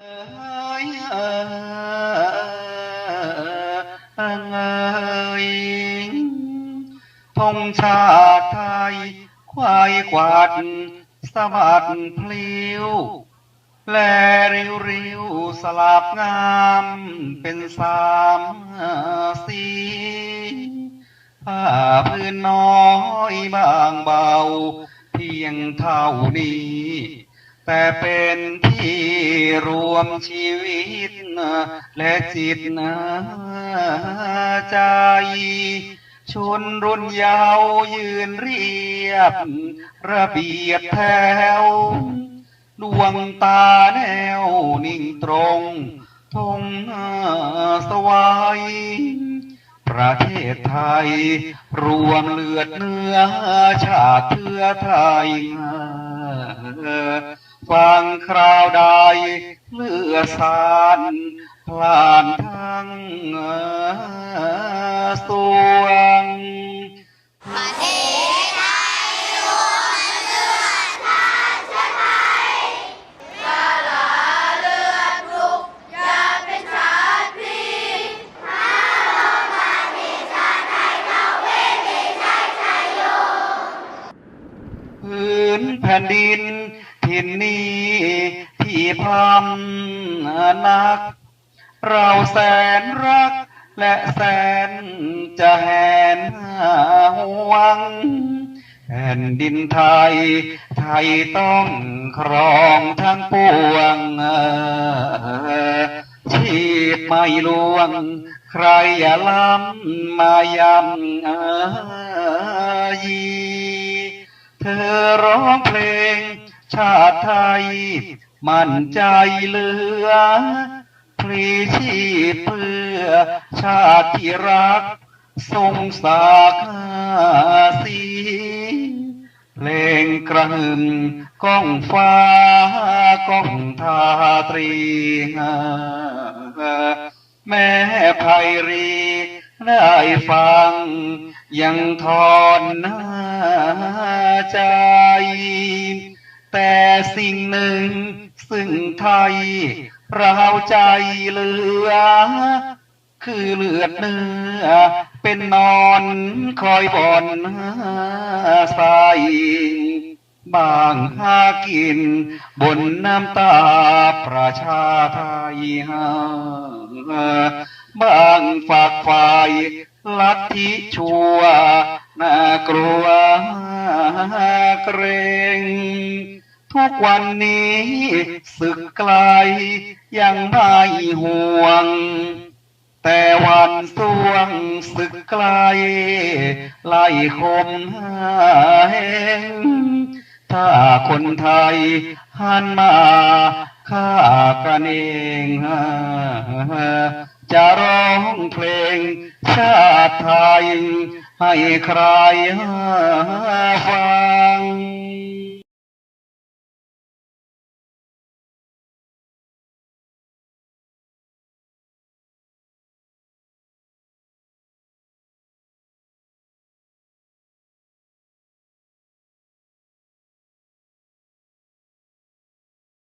เอ้ยธงชาติไทย ควายกวาดสะบัดพลิ้ว แลริวริวสลับงามเป็นสามสีผ้าพื้นน้อยบางเบา เพียงเท่านี้ แต่เป็นที่รวมชีวิตและจิตใจชนรุ่นยาวยืนเรียบ ระเบียบแถว ดวงตาแนวนิ่งตรงทงสวายประเทศไทย รวมเลือดเนื้อ ชาติเพื่อไทย ฟังคราวใดเลือสานพลานทั้งสวงประเทศไทยรวมเลือดทานชาติไทยสละเลือดลุกอย่าเป็นชาติพีถ้าเรามาที่ชาติไทยเราเวทีชาติชัยโยพื้นแผ่นดิน ถิ่นนี้ที่พำนัก เราแสนรักและแสนจะแหนหวังแผ่นดินไทย ไทยต้องครองทั้งปวงชีพไม่ลวง ใครอย่าล้ำมายำยีเธอร้องเพลง ชาติไทย มั่นใจเหลือพลีชีพเพื่อชาติที่รัก ทรงสากสีเพลงกระหึ่มก้องฟ้าก้องทาตรี แม่ไพรีได้ฟัง ยังทอนหน้าใจ แต่สิ่งหนึ่งซึ่งไทยเราใจเหลือ คือเลือดเนื้อ เป็นนอนคอยบ่อนใสบางหากิน บนน้ำตาประชาไทยบางฝากฝ่ายลัทธิชั่ เกรง ทุกวันนี้ศึกไกลยังไม่ห่วง แต่วันสวงศึกไกล ไล่คมหายถ้าคนไทยหันมาฆ่ากันเองจะร้องเพลงชาติไทยให้ใครฟัง